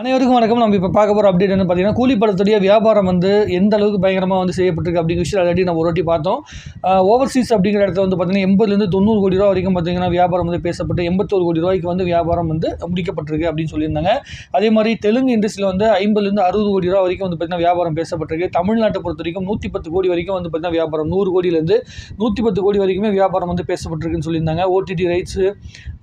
அனைவருக்கும் வணக்கம். நம்ம இப்போ பார்க்க போகிற அப்டேட் என்ன பார்த்தீங்கன்னா கூலி படத்துடைய வியாபாரம் வந்து எந்த அளவுக்கு பயங்கரமாக வந்து செய்யப்பட்டிருக்கு அப்படிங்கிற விஷயம் ஆல்ரெடி நம்ம ஒரு வாட்டி பார்த்தோம். ஓவர்சீஸ் அப்படிங்கிற இடத்துல வந்து பார்த்தீங்கன்னா எண்பதுலேருந்து தொண்ணூறு கோடி ரூபா வரைக்கும் பார்த்தீங்கன்னா வியாபாரம் வந்து பேசப்பட்டு எண்பத்தோரு கோடி ரூபாய்க்கு வந்து வியாபாரம் வந்து முடிக்கப்பட்டிருக்கு அப்படின்னு சொல்லியிருந்தாங்க. அதே மாதிரி தெலுங்கு இண்டஸ்ட்ரியில் வந்து ஐம்பதுலேருந்து அறுபது கோடி ரூபா வரைக்கும் வந்து பார்த்தீங்கன்னா வியாபாரம் பேசப்பட்டிருக்கு. தமிழ்நாட்டை பொறுத்த வரைக்கும் நூற்றி பத்து கோடி வரைக்கும் வந்து பார்த்தீங்கன்னா வியாபாரம் நூறு கோடியிலேருந்து நூற்றி பத்து கோடி வரைக்குமே வியாபாரம் வந்து பேசப்பட்டிருக்குன்னு சொல்லியிருந்தாங்க. ஓடிடி ரைட்ஸு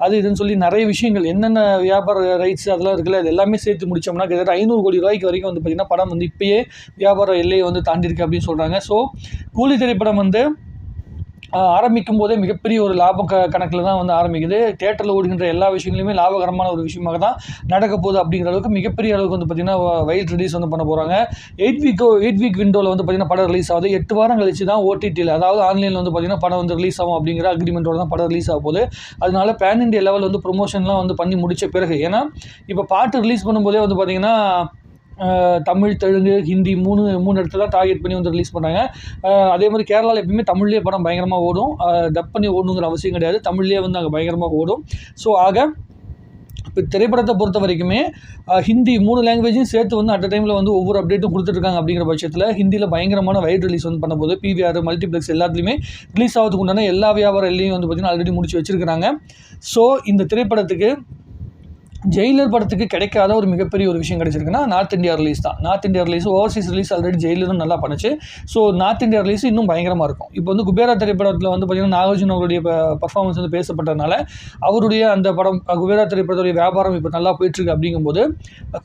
அது இதுன்னு சொல்லி நிறைய விஷயங்கள் என்னென்ன வியாபார ரைட்ஸ் அதெல்லாம் இருக்குல்ல அது எல்லாமே சேர்த்து முடிச்சோம்னா கிட்டத்தட்ட ஐநூறு கோடி ரூபாய்க்கு வரைக்கும் வந்து பார்த்திங்கன்னா படம் வந்து இப்போயே வியாபார எல்லையை வந்து தாண்டியிருக்கு அப்படின்னு சொல்கிறாங்க ஸோ கூலி திரைப்படம் வந்து ஆரம்பிக்கும் போதே மிகப்பெரிய ஒரு லாப க கணக்கில் தான் வந்து ஆரம்பிக்குது. தேட்டரில் ஓடுகின்ற எல்லா விஷயங்களுமே லாபகரமான ஒரு விஷயமாக தான் நடக்க போகுது அப்படிங்கிற அளவுக்கு மிகப்பெரிய அளவுக்கு வந்து பார்த்திங்கன்னா வைல்ட் ரிலீஸ் வந்து பண்ண போகிறாங்க எயிட் வீக் எயிட் வீக் விண்டோவில் வந்து பார்த்திங்கன்னா படம் ரிலீஸ் ஆகுது. எட்டு வாரம் கழிச்சு தான் ஓடிடியில் அதாவது ஆன்லைனில் வந்து பார்த்திங்கன்னா படம் வந்து ரிலீஸ் ஆகும் அப்படிங்கிற அக்ரிமெண்ட்டோட தான் படம் ரிலீஸ் ஆக போகுது. அதனால பேன் இண்டியா லெவல் வந்து ப்ரொமோஷன்லாம் வந்து பண்ணி முடித்த பிறகு ஏன்னா இப்போ பாட்டு ரிலீஸ் பண்ணும்போதே வந்து பார்த்திங்கன்னா தமிழ் தெலுங்கு ஹிந்தி மூணு மூணு இடத்துல தான் டார்கெட் பண்ணி வந்து ரிலீஸ் பண்ணாங்க அதே மாதிரி கேரளாவில் எப்பயுமே தமிழ்லேயே படம் பயங்கரமாக ஓடும். டப் பண்ணி ஓடணுங்கிற அவசியம் கிடையாது. தமிழ்லேயே வந்து அங்கே பயங்கரமாக ஓடும். ஸோ ஆக இப்போ திரைப்படத்தை பொறுத்த வரைக்குமே ஹிந்தி மூணு லாங்குவேஜையும் சேர்த்து வந்து அட் டைமில் வந்து ஒவ்வொரு அப்டேட்டும் கொடுத்துட்ருக்காங்க அப்படிங்கிற பட்சத்தில் ஹிந்தியில் பயங்கரமான வைட் ரிலீஸ் வந்து பண்ணும்போது பிவிஆர் மல்டிப்ளெக்ஸ் எல்லாத்துலேயுமே ரிலீஸ் ஆகிறதுக்கு உண்டான எல்லா வியாபாரம் எல்லையும் வந்து பார்த்திங்கன்னா ஆல்ரெடி முடிச்சு வச்சுருக்கிறாங்க. ஸோ இந்த திரைப்படத்துக்கு ஜெயிலர் படத்துக்கு கிடைக்காத ஒரு மிகப்பெரிய ஒரு விஷயம் கிடைச்சிருக்குன்னா நார்த் இந்தியா ரிலீஸ் தான். North India release overseas release already ஜெயிலரும் நல்லா பண்ணுச்சு. ஸோ நார்த் இந்தியா ரிலீஸ் இன்னும் பயங்கரமாக இருக்கும். இப்போ வந்து குபேரா திரைப்படத்தில் வந்து பார்த்திங்கன்னா நாகார்ஜுன் அவருடைய பர்ஃபார்மன்ஸ் வந்து பேசப்பட்டதுனால அவருடைய அந்த படம் குபேரா திரைப்படத்துடைய வியாபாரம் இப்போ நல்லா போயிட்டுருக்கு அப்படிங்கும்போது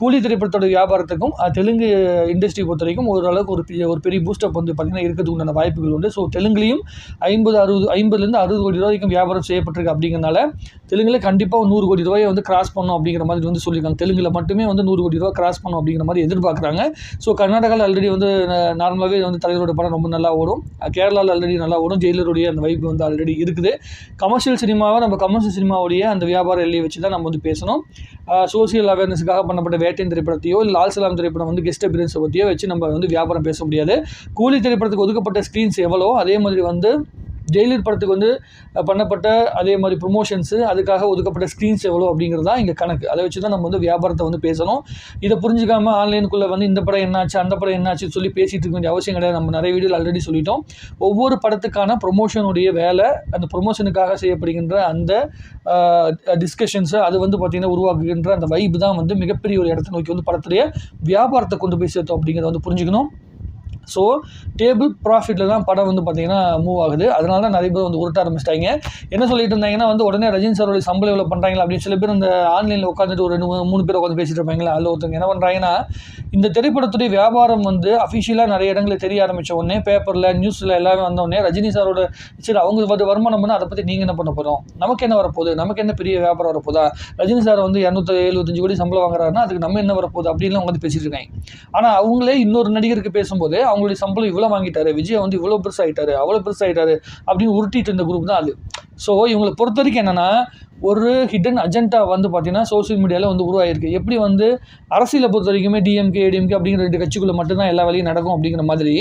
கூலி திரைப்படத்துடைய வியாபாரத்துக்கும் தெலுங்கு இண்டஸ்ட்ரி பொறுத்த வரைக்கும் ஓரளவுக்கு ஒரு பெரிய ஒரு பெரிய பூஸ்டப் வந்து பார்த்திங்கன்னா இருக்கிறதுக்கு உண்டான வாய்ப்புகள் உண்டு. ஸோ தெலுங்குலையும் ஐம்பது அறுபது ஐம்பதுலேருந்து அறுபது கோடி ரூபாய்க்கும் வியாபாரம் செய்யப்பட்டிருக்கு அப்படிங்கிறனால தெலுங்குல கண்டிப்பாக நூறு கோடி ரூபாயை வந்து கிராஸ் பண்ணோம் அப்படி அப்படிங்கிற மாதிரி வந்து சொல்லியிருக்காங்க. தெலுங்கில் மட்டுமே வந்து நூறு கோடி ரூபா கிராஸ் பண்ணும் அப்படிங்கிற மாதிரி எதிர்பார்க்குறாங்க. ஸோ கர்நாடகாவில் ஆல்ரெடி வந்து நார்மலாகவே வந்து தலைவரோட படம் ரொம்ப நல்லா ஓடும். கேரளாவில் ஆல்ரெடி நல்லா ஓடும். ஜெயிலருடைய அந்த வைப்பு வந்து ஆல்ரெடி இருக்குது. கமர்ஷியல் சினிமாவை நம்ம கமர்ஷியல் சினிமாவுடைய அந்த வியாபார எல்லையை வச்சு தான் நம்ம வந்து பேசணும். சோசியல் அவேர்னஸுக்காக பண்ணப்பட்ட வேட்டையின் திரைப்படத்தையோ இல்லை லால் சலாம் திரைப்படம் வந்து கெஸ்ட் அப்பியரன்ஸை பற்றியோ வச்சு நம்ம வந்து வியாபாரம் பேச முடியாது. கூலி திரைப்படத்துக்கு ஒதுக்கப்பட்ட ஸ்க்ரீன்ஸ் எவ்வளோ? அதே மாதிரி வந்து ஜெயிலர் படத்துக்கு வந்து பண்ணப்பட்ட அதே மாதிரி ப்ரொமோஷன்ஸு அதுக்காக ஒதுக்கப்பட்ட ஸ்க்ரீன்ஸ் எவ்வளோ அப்படிங்கிறது தான் இங்கே கணக்கு. அதை வச்சு தான் நம்ம வந்து வியாபாரத்தை வந்து பேசணும். இதை புரிஞ்சுக்காம ஆன்லைனுக்குள்ளே வந்து இந்த படம் என்னாச்சு அந்த படம் என்னாச்சுன்னு சொல்லி பேசிகிட்டு இருக்க வேண்டிய அவசியம் கிடையாது. நம்ம நிறைய வீடியோ ஆல்ரெடி சொல்லிட்டோம். ஒவ்வொரு படத்துக்கான ப்ரொமோஷனுடைய வேலை அந்த ப்ரொமோஷனுக்காக செய்யப்படுகின்ற அந்த டிஸ்கஷன்ஸு அது வந்து பார்த்திங்கன்னா உருவாக்குகின்ற அந்த வைப் தான் வந்து மிகப்பெரிய ஒரு இடத்த நோக்கி வந்து படத்துடைய வியாபாரத்தை கொண்டு போய் சேர்த்தோம் அப்படிங்கிறத வந்து புரிஞ்சுக்கணும். ஸோ டேபிள் ப்ராஃபிட்டில் தான் படம் வந்து பார்த்தீங்கன்னா மூவ் ஆகுது. அதனால தான் நிறைய பேர் வந்து உருட்ட ஆரம்பிச்சிட்டாங்க. என்ன சொல்லிட்டு இருந்தாங்கன்னா வந்து உடனே ரஜினி சாரோட சம்பளம் எவ்வளோ பண்ணுறாங்களா அப்படின்னு சில பேர் இந்த ஆன்லைனில் உட்காந்துட்டு ஒரு ரெண்டு மூணு மூணு பேர் உட்காந்து பேசிட்டு இருப்பாங்களா அதில் ஒருத்தவங்க என்ன பண்ணுறாங்கன்னா இந்த திரைப்படத்துடைய வியாபாரம் வந்து அஃபிஷியலாக நிறைய இடங்களில் தெரிய ஆரம்பித்த உடனே பேப்பரில் நியூஸில் எல்லாமே வந்தோடனே ரஜினி சாரோட சரி அவங்க வந்து வருமானம் பண்ணால் அதை பற்றி நீங்கள் என்ன பண்ண போகிறோம் நமக்கு என்ன வரப்போகுது? நமக்கு என்ன பெரிய வியாபாரம் வரப்போதா ரஜினி சார் வந்து இரநூத்தி எழுபத்தஞ்சு கோடி சம்பளம் வாங்குறாருன்னா அதுக்கு நம்ம என்ன வரப்போகுது? அப்படின்லாம் வந்து பேசிட்டு இருக்காங்க. ஆனால் அவங்களே இன்னொரு நடிகருக்கு பேசும்போது அவங்க அவங்களுடைய சம்பளம் இவ்வளோ வாங்கிட்டாரு விஜய் வந்து இவ்வளோ பெருசாகிட்டாரு அவ்வளோ பெருசாகிட்டாரு அப்படின்னு உருட்டிட்டு இருந்த குரூப் தான் அது. ஸோ இவங்களை பொறுத்த வரைக்கும் என்னென்னா ஒரு ஹிடன் அஜெண்டா வந்து பார்த்தீங்கன்னா சோஷியல் மீடியாவில் வந்து உருவாகிருக்கு எப்படி வந்து அரசியலை பொறுத்த வரைக்குமே டிஎம்கே ஏடிஎம்கே அப்படிங்கிற ரெண்டு கட்சிக்குள்ளே மட்டும்தான் எல்லா வேலையும் நடக்கும் அப்படிங்கிற மாதிரி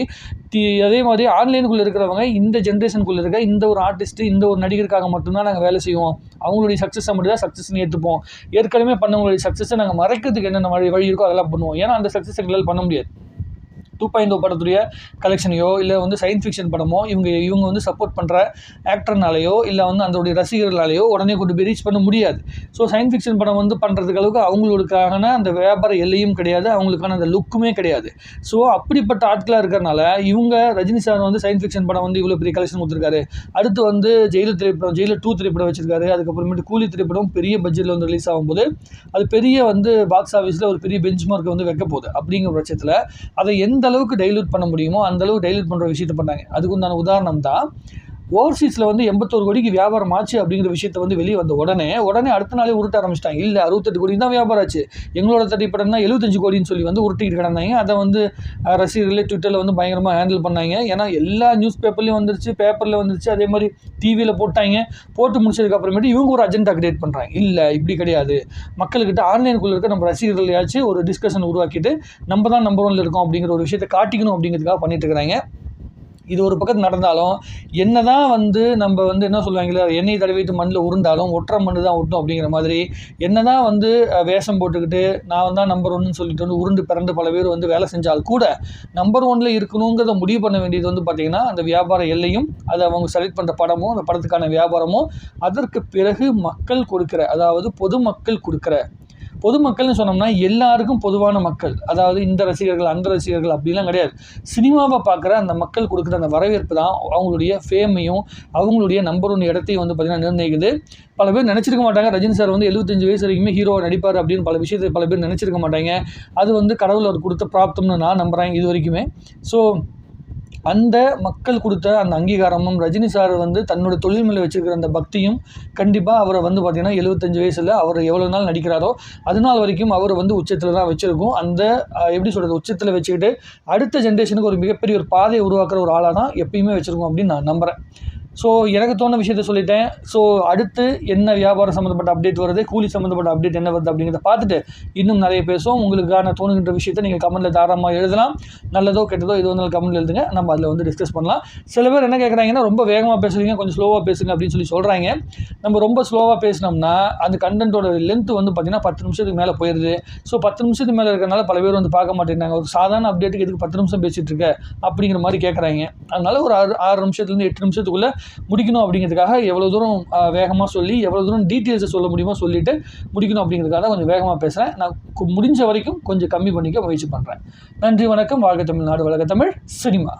தி அதே மாதிரி ஆன்லைனுக்குள்ளே இருக்கிறவங்க இந்த ஜென்ரேஷனுக்குள்ளே இருக்க இந்த ஒரு ஆர்டிஸ்ட்டு இந்த ஒரு நடிகருக்காக மட்டும்தான் நாங்கள் வேலை செய்வோம். அவங்களுடைய சக்ஸஸை மட்டும் தான் சக்ஸஸ்னு ஏற்றுப்போம் ஏற்கனவே பண்ணவங்களுடைய சக்ஸஸை நாங்கள் மறைக்கிறதுக்கு என்னென்ன வழி வழி இருக்கோ அதெல்லாம் பண்ணுவோம். ஏன்னா அந்த சக்ஸஸ் எங்களால் பண்ண முடியாது. டூ பாயிண்ட் படத்துடைய கலெக்ஷனையோ இல்லை வந்து சயின்ஸ் ஃபிக்ஷன் படமோ இவங்க இவங்க வந்து சப்போர்ட் பண்ணுற ஆக்டர்னாலேயோ இல்லை வந்து அதோடைய ரசிகர்களாலேயோ உடனே கொண்டு போய் ரீச் பண்ண முடியாது. ஸோ சயின்ஸ் ஃபிக்ஷன் படம் வந்து பண்ணுறதுக்கு அளவுக்கு அவங்களுக்கான அந்த வியாபார எல்லையும் கிடையாது அவங்களுக்கான அந்த லுக்குமே கிடையாது. ஸோ அப்படிப்பட்ட ஆட்களாக இருக்கிறனால இவங்க ரஜினி சார் வந்து சயின்ஸ் ஃபிக்ஷன் படம் வந்து இவ்வளோ பெரிய கலெக்ஷன் கொடுத்துருக்காரு. அடுத்து வந்து ஜெயிலு திரைப்படம் ஜெயிலர் டூ திரைப்படம் வச்சிருக்காரு. அதுக்கப்புறமேட்டு கூலி திரைப்படம் பெரிய பட்ஜெட்டில் வந்து ரிலீஸ் ஆகும்போது அது பெரிய வந்து பாக்ஸ் ஆஃபீஸில் ஒரு பெரிய பெஞ்ச் மார்க்கை வந்து வைக்க போகுது. அப்படிங்கிற பட்சத்தில் அதை எந்த அளவுக்கு டைல்யூட் பண்ண முடியுமோ அந்த அளவுக்கு டைல்யூட் பண்ணுற விஷயத்த பண்ணாங்க. அதுக்கு உண்டான உதாரணம் தான் ஓவர்சீஸில் வந்து எண்பத்தோரு கோடிக்கு வியாபாரம் ஆச்சு அப்படிங்கிற விஷயத்த வந்து வெளியே வந்த உடனே உடனே அடுத்த நாளே உருட்ட ஆரம்பிச்சிட்டாங்க. இல்லை அறுபத்தெட்டு கோடி தான் வியாபாரம் ஆச்சு. எங்களோட திரைப்படம் தான் எழுபத்தஞ்சு கோடின்னு சொல்லி வந்து உருட்டிக்கிட்டு கிடந்தாங்க. அதை வந்து ரசிகர்களே ட்விட்டரில் வந்து பயங்கரமாக ஹேண்டில் பண்ணாங்க. ஏன்னா எல்லா நியூஸ் பேப்பர்லேயும் வந்துருச்சு பேப்பரில் வந்துருச்சு. அதே மாதிரி டிவியில் போட்டாங்க. போட்டு முடிச்சதுக்கப்புறமேட்டு இவங்க ஒரு அஜெண்டா கிரியேட் பண்ணுறாங்க இல்லை இப்படி கிடையாது. மக்கள்கிட்ட ஆன்லைனுக்குள்ளே இருக்க நம்ம ரசிகர்களையாச்சும் ஒரு டிஸ்கஷன் உருவாக்கிட்டு நம்ம தான் நம்பர் ஒன்ல இருக்கோம் அப்படிங்கிற ஒரு விஷயத்தை காட்டிக்கணும் அப்படிங்கிறதுக்காக பண்ணிட்டு இருக்கிறாங்க. இது ஒரு பக்கத்து நடந்தாலும் என்ன தான் வந்து நம்ம வந்து என்ன சொல்லுவாங்களே எண்ணெய் தடவிட்டு மண்ணில் உருண்டாலும் ஒற்றை மண்ணு தான் ஒட்டும் அப்படிங்கிற மாதிரி என்ன தான் வந்து வேஷம் போட்டுக்கிட்டு நான் தான் நம்பர் ஒன்னு சொல்லிட்டு வந்து உருண்டு பிறண்டு பல பேர் வந்து வேலை செஞ்சால் கூட நம்பர் ஒன்னில் இருக்கணுங்கிறத முடிவு பண்ண வேண்டியது வந்து பார்த்திங்கன்னா அந்த வியாபார எல்லையும் அதை அவங்க செலக்ட் பண்ணுற படமும் அந்த படத்துக்கான வியாபாரமும் அதற்கு பிறகு மக்கள் கொடுக்குற அதாவது பொதுமக்கள் கொடுக்குற பொதுமக்கள்னு சொன்னோம்னா எல்லாருக்கும் பொதுவான மக்கள். அதாவது இந்த ரசிகர்கள் அந்த ரசிகர்கள் அப்படிலாம் கிடையாது. சினிமாவை பார்க்குற அந்த மக்கள் கொடுக்குற அந்த வரவேற்பு தான் அவங்களுடைய ஃபேமையும் அவங்களுடைய நம்பர் ஒன் இடத்தையும் வந்து பார்த்திங்கன்னா நிர்ணயிக்குது. பல பேர் நினச்சிருக்க மாட்டாங்க. ரஜினி சார் வந்து எழுபத்தஞ்சு வயசு வரைக்குமே ஹீரோவாக நடிப்பார் அப்படின்னு பல விஷயத்தை பல பேர் நினச்சிருக்க மாட்டாங்க. அது வந்து கடவுள் அவர் கொடுத்த பிராப்தம்னு நான் நம்புகிறேன் இது வரைக்குமே. ஸோ அந்த மக்கள் கொடுத்த அந்த அங்கீகாரமும் ரஜினி சார் வந்து தன்னோட தொழில் மேலே வச்சுருக்கிற அந்த பக்தியும் கண்டிப்பாக அவரை வந்து பார்த்திங்கன்னா எழுபத்தஞ்சு வயசில் அவர் எவ்வளோ நாள் நடிக்கிறாரோ அது நாள் வரைக்கும் அவர் வந்து உச்சத்தில் தான் வச்சுருக்கும். அந்த எப்படி சொல்கிறது உச்சத்தில் வச்சுக்கிட்டு அடுத்த ஜென்ரேஷனுக்கு ஒரு மிகப்பெரிய ஒரு பாதையை உருவாக்குற ஒரு ஆளாக தான் எப்பயுமே வச்சுருக்கோம் அப்படின்னு நான் நம்புகிறேன் ஸோ எனக்கு தோண விஷயத்த சொல்லிட்டேன். ஸோ அடுத்து என்ன வியாபாரம் சம்மந்தப்பட்ட அப்டேட் வருது கூலி சம்மந்தப்பட்ட அப்டேட் என்ன வருது அப்படிங்கிறத பார்த்துட்டு இன்னும் நிறைய பேசுவோம். உங்களுக்கான தோணுகின்ற விஷயத்தை நீங்கள் கமெண்ட்டில் தாராளமாக எழுதலாம். நல்லதோ கெட்டதோ எது வந்தாலும் கமெண்ட்டில் எழுதுங்க. நம்ம அதில் வந்து டிஸ்கஸ் பண்ணலாம். சில பேர் என்ன கேட்குறாங்கன்னா ரொம்ப வேகமாக பேசுகிறீங்க கொஞ்சம் ஸ்லோவாக பேசுங்க அப்படின்னு சொல்லி சொல்கிறாங்க நம்ம ரொம்ப ஸ்லோவாக பேசினோம்னா அந்த கண்டென்ட்டோட லென்த் வந்து பார்த்திங்கன்னா பத்து நிமிஷத்துக்கு மேலே போயிடுது ஸோ பத்து நிமிஷத்துக்கு மேலே இருக்கிறனால பல பேர் வந்து பார்க்க மாட்டேங்கிறாங்க. ஒரு சாதாரண அப்டேட்டுக்கு எதுக்கு பத்து நிமிஷம் பேசிகிட்டு இருக்க? அப்படிங்கிற மாதிரி கேட்குறாங்க அதனால ஒரு ஆறு ஆறு நிமிஷத்துலேருந்து எட்டு நிமிஷத்துக்குள்ளே முடிக்கணும் அப்படிங்கிறதுக்காக எவ்வளோ தூரம் வேகமாக சொல்லி எவ்வளோ தூரம் டீட்டெயில்ஸை சொல்ல முடியுமோ சொல்லிவிட்டு முடிக்கணும் அப்படிங்கிறதுக்காக கொஞ்சம் வேகமாக பேசுகிறேன் நான் முடிஞ்ச வரைக்கும் கொஞ்சம் கம்மி பண்ணிக்க முயற்சி பண்ணுறேன் நன்றி வணக்கம். வாழ்க தமிழ்நாடு வழக்க தமிழ். சினிமா.